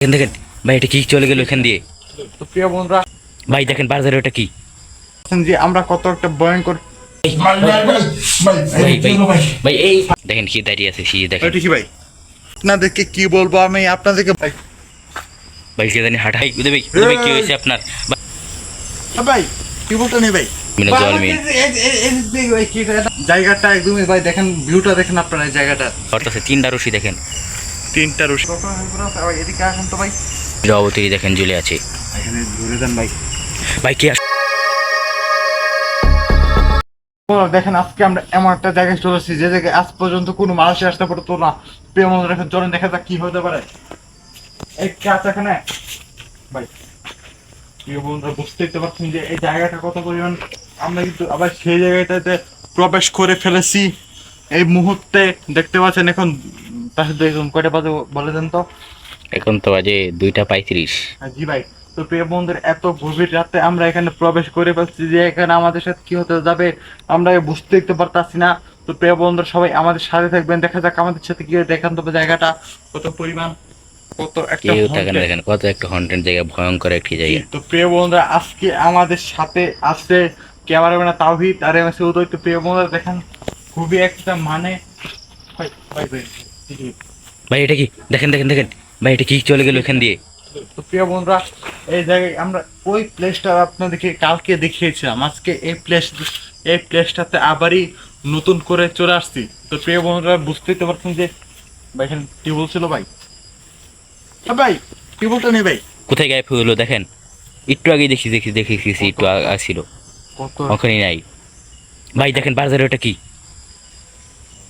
দেখেন দেখেন ভাই এটা কি চলে গেল এখান দিয়ে? তো প্রিয় বন্ধুরা ভাই দেখেন বাজারে ওটা কি? যে আমরা কত একটা ভয়ঙ্কর ভাই এই দেখেন কি দাঁড়িয়ে আছে সি দেখেন। এটা কি ভাই? আপনাদেরকে কি বলব আমি? আপনাদেরকে ভাই। ভাই কে জানি হাঁটা ভাই উদয় ভাই ভাই কি হয়েছে আপনার। ভাই, কি বলতে নেই ভাই? মিনা জল মিন জায়গাটা একদমই ভাই দেখেন ভিউটা দেখেন আপনারা এই জায়গাটা। অর্থাৎ তিনটা রশি দেখেন। তিনটা রুশি এদিকে আসেন তো ভাই জবাবতী দেখেন ঝুলে আছে। এখানে ঘুরে দেন ভাই ভাই কি দেখেন আজকে আমরা এমন একটা জায়গায় চলে এসেছি যে জায়গায় আজ পর্যন্ত কোনো মানুষই আসতে পারতো না। বন্ধুরা এখন চলেন দেখা যাক কি হতে পারে। এই কাজ এখানে। ভাই প্রিয় বন্ধুরা বুঝতেই তো পারছেন যে এই জায়গাটা কত পরিমাণ আমরা কিন্তু আবার সেই জায়গাটাতে প্রবেশ করে ফেলেছি। এই মুহূর্তে দেখতে পাচ্ছেন এখন তাহলে দেখুন কয়টা বাজে বলে দেন তো? এখন তো বাজে দুইটা পঁয়ত্রিশ। হ্যাঁ, জি ভাই। তো প্রিয় বন্ধুর এত গভীর রাতে আমরা এখানে প্রবেশ করে পাচ্ছি যে এখানে আমাদের সাথে কি হতে যাবে আমরা বুঝতেই তো পারতাছি না। তো প্রিয় বন্ধুরা সবাই আমাদের সাথে থাকবেন। দেখা যাক আমাদের সাথে কি হয়। দেখান তবে জায়গাটা কত পরিমাণ কত একটা। দেখেন কত জায়গা ভয়ঙ্কর একটি জায়গা। তো প্রিয় বন্ধুরা আজকে আমাদের সাথে আছে ক্যামেরাম্যান তাওহিদ আর এম এস উদয়। তো প্রিয় বন্ধুরা দেখেন খুবই একটা মানে ভাই, ভাই, এটা কি? দেখেন দেখেন দেখেন। ভাই এটা কি চলে গেল এখান দিয়ে? তো প্রিয় বন্ধুরা এই জায়গায় আমরা ওই প্লেসটা আপনাদেরকে কালকে দেখিয়েছিলাম। আজকে এই প্লেস এই প্লেসটাতে আবারই নতুন করে চলে আসছি। তো প্রিয় বন্ধুরা বুঝতেই তো পারছেন যে ভাই এখানে কি বলছিল ভাই। হ্যাঁ ভাই কি বলতে নেই ভাই। কোথায় গায়ে ফুলো দেখেন। একটু আগে দেখি দেখি দেখেছি একটু কত? ওখানে নাই। ভাই দেখেন বাজারে ওটা কি লাই লাই লাই লা ইলাহা ইল্লাল্লাহ সুবহানাহু কিন্তু বিনা জালিমিন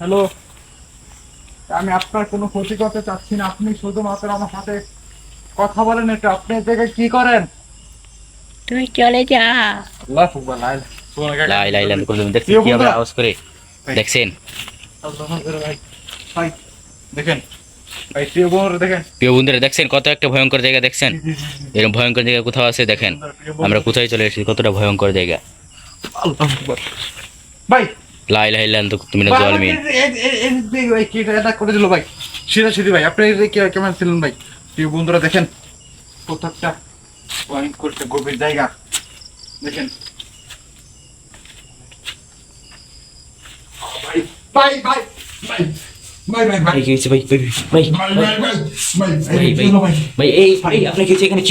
হ্যালো। আমি আপনার কোনো ক্ষতি করতে চাচ্ছি না। আপনি শুধুমাত্র আমার সাথে কথা বলেন একটু। আপনি এই জায়গায় কি করেন? তুই চলে যা। আল্লাহ আকবার, লা ইলাহা ইল্লাল্লাহ। লা ইলাহা ইল্লাল্লাহ করলাম দেখছেন প্রিয় কি আমরা বন্ধুরা। আওয়াজ করে। দেখছেন। ভাই, দেখেন। ভাই প্রিয় বন্ধুরা দেখেন। প্রিয় বন্ধুরা দেখছেন? কত একটা ভয়ঙ্কর জায়গা দেখছেন? এরকম ভয়ঙ্কর জায়গা কোথাও আছে দেখেন? আমরা কোথায় চলে এসেছি কতটা ভয়ঙ্কর জায়গা। আল্লাহু ভাই লাই ইলাহা ইল্লা এটা ভাই সিরা সিরি ভাই আপনি কেমন ছিলেন ভাই বন্ধুরা দেখেন প্রত্যেকটা পয়েন্ট করতে গভীর জায়গা দেখেন ভাই ভাই ভাই ভাই ভাই ভাই এই ভাই এখানে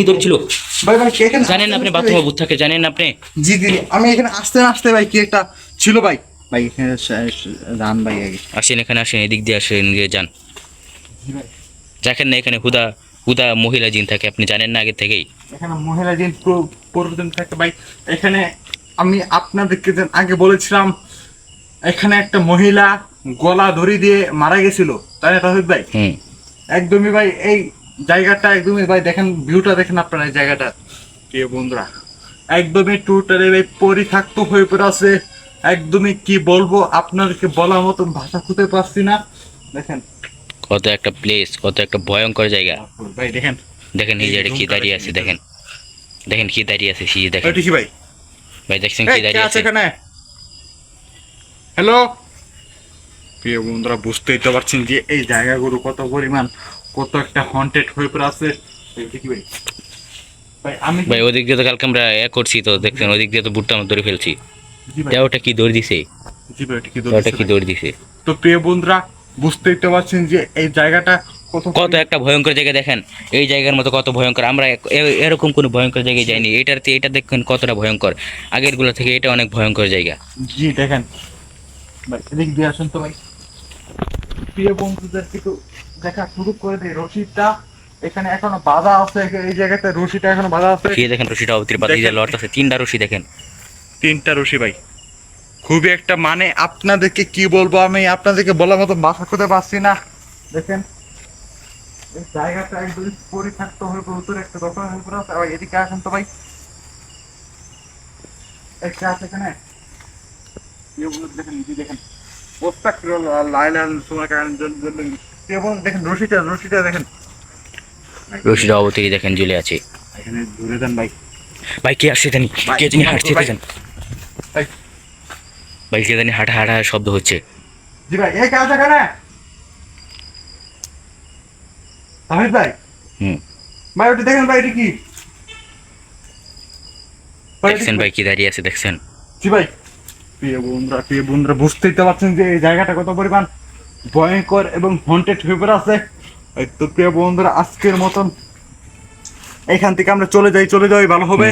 ভাই ভাই জানেন আপনি বাথরুমে ভূত থাকে জানেন আপনি জি জি আমি এখানে আসতে আসতে ভাই কি একটা ছিল ভাই ভাই এখানে রান ভাই আসেন এখানে আসেন এদিক দিয়ে আসেন গিয়ে যান। দেখেন না এখানে হুদা হুদা মহিলা জিন থাকে আপনি জানেন না আগে থেকেই। এখানে মহিলা দিন প্রতিদিন থাকে ভাই। এখানে আমি আপনাদেরকে আগে বলেছিলাম এখানে একটা মহিলা গলা ধরি দিয়ে মারা গেছিল। তাই না তাহিদ ভাই? একদমই ভাই এই জায়গাটা একদমই ভাই দেখেন ভিউটা দেখেন আপনারা এই জায়গাটা প্রিয় বন্ধুরা একদমই টোটালি ভাই পরিত্যক্ত হয়ে পড়ে আছে। একদমই কি বলব আপনাদেরকে বলার মতন ভাষা খুঁজে পাচ্ছি না। দেখেন। কত একটা প্লেস কত একটা ভয়ঙ্কর জায়গা। ভাই দেখেন। দেখেন এই জায়গাটা কি দাঁড়িয়ে আছে দেখেন। দেখেন কি দাঁড়িয়ে আছে সি দেখেন। কি ভাই। ভাই দেখছেন কি দাঁড়িয়ে আছে এখানে? হ্যালো প্রিয় বন্ধুরা বুঝতেই তো পারছেন যে এই জায়গাগুলো কত পরিমাণ কত একটা হন্টেড হয়ে পড়ে আছে। ভাই। ভাই আমি ভাই ওদিক দিয়ে তো কালকে আমরা এ করছি তো দেখছেন ওদিক দিয়ে তো বুটটা আমরা ধরে ফেলছি। তা ওটা কি দৌড় দিছে? জি ভাই ওটা কি তা ওটা কি দৌড় দিছে? তো প্রিয় বন্ধুরা বুঝতেই তো পারছেন যে এই জায়গাটা কত একটা ভয়ঙ্কর জায়গা দেখেন। এই জায়গার মতো কত ভয়ঙ্কর। আমরা এরকম কোনো ভয়ঙ্কর জায়গায় যাইনি। এটার এটা দেখেন কতটা ভয়ঙ্কর। আগেরগুলো থেকে এটা অনেক ভয়ঙ্কর জায়গা। জি দেখেন। ভাই এদিক দিয়ে আসুন তো ভাই। প্রিয় বন্ধুদের দেখা শুরু করে দিই। রশিদটা এখানে এখনও বাধা আছে। এই জায়গাতে রশিটা এখনও বাধা আছে। দেখেন রশিটা অবতীর দেখেন। লড়তেছে। তিনটা রশি দেখেন। তিনটা রশি ভাই। খুবই একটা মানে আপনাদেরকে কি বলব আমি? আপনাদেরকে বলার মতো ভাষা করতে পারছি না। দেখেন এই জায়গাটা একদম পরিত্যক্ত হয়ে প্রচুর একটা দোকান হয়ে পড়ে আছে আর এদিকে আসেন তো ভাই। একটা আছে এখানে। এগুলো দেখেন এই যে দেখেন। প্রত্যেক লাইলান সময় দেখেন রশিটা রশিটা দেখেন। রশিদ অবতী দেখেন ঝুলে আছে। এখানে ধরে দেন ভাই। ভাই কে আসছে জানি ভাই, কে জানি ভাই, হাঁটছে ভাই। দেখেন। ভাই কে জানি হাঁটা হাঁটা শব্দ হচ্ছে। জি ভাই এই কাজ এখানে হামিদ ভাই? হুম। ভাই ওটা দেখেন ভাই এটা কি? ভাই, দেখছেন ভাই কি দাঁড়িয়ে আছে দেখছেন? জি ভাই। প্রিয় বন্ধুরা প্রিয় বন্ধুরা বুঝতেই তো পারছেন যে এই জায়গাটা কত পরিমাণ ভয়ঙ্কর এবং হন্টেড হয়ে পড়ে আছে। তো প্রিয় বন্ধুরা আজকের মতন এখান থেকে আমরা চলে যাই চলে যাই ভালো হবে।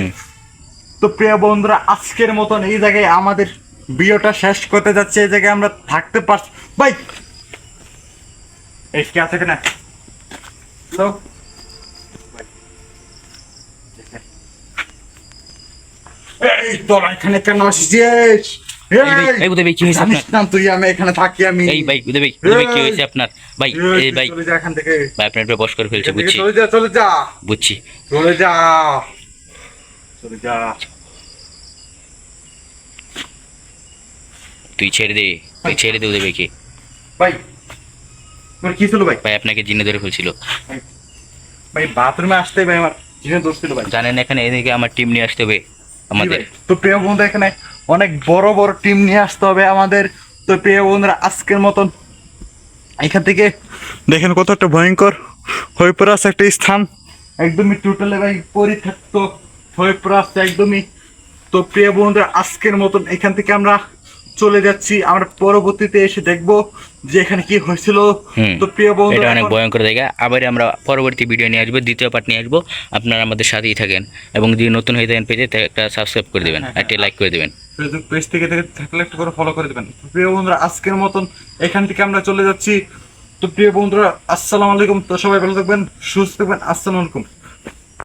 তো প্রিয় বন্ধুরা আজকের মতন এই জায়গায় আমাদের ভিডিওটা শেষ করতে যাচ্ছে এই জায়গায় আমরা থাকতে পারছি ভাই! এই কে আছে কিনা হ্যালো এই তোরা এখানে কেন আসিস এই উদয় ভাই, কি হয়েছে আপনার? তুই আমি এখানে থাকি আমি। এই ভাই উদয় ভাই উদয় ভাই কি হয়েছে আপনার? ভাই এই, এই ভাই চলে যা এখান থেকে। ভাই আপনার পেয়ে বস করে ফেলছে বুঝছি। চলে যা চলে যা। বুঝছি। চলে যা। চলে যা। তুই ছেড়ে দে তুই ছেড়ে দে ভাইকে। ভাই তোর কি ছিল ভাই? ভাই আপনাকে জিনে ধরে ফেলছিল। ভাই বাথরুমে আসতে ভাই আমার জিনে দোষ ছিল ভাই। জানেন এখানে এদিকে আমার টিম নিয়ে আসতে হবে আমাদের। তো প্রিয় বন্ধু এখানে অনেক বড় বড় টিম নিয়ে আসতে হবে আমাদের। তো প্রিয় বন্ধুরা আজকের মতন এখান থেকে দেখেন কত একটা ভয়ঙ্কর হয়ে পড়ে আছে একটা স্থান। একদমই টোটালে ভাই পরিত্যক্ত হয়ে পড়ে আছে একদমই। তো প্রিয় বন্ধুরা আজকের মতন এখান থেকে আমরা চলে যাচ্ছি। আমরা পরবর্তীতে এসে দেখব যে এখানে কি হয়েছিল। তো প্রিয় বন্ধু এটা অনেক ভয়ঙ্কর জায়গা। আবার আমরা পরবর্তী ভিডিও নিয়ে আসব দ্বিতীয় পার্ট নিয়ে আসব। আপনারা আমাদের সাথেই থাকেন। এবং যদি নতুন হয়ে থাকেন পেজে একটা সাবস্ক্রাইব করে দেবেন হ্যাঁ, একটা লাইক করে দেবেন। ফেসবুক পেজ থেকে থেকে থাকলে একটু করে ফলো করে দেবেন। প্রিয় বন্ধুরা আজকের মতন এখান থেকে আমরা চলে যাচ্ছি। তো প্রিয় বন্ধুরা আসসালামু আলাইকুম। তো সবাই ভালো থাকবেন সুস্থ থাকবেন। আসসালামু আলাইকুম।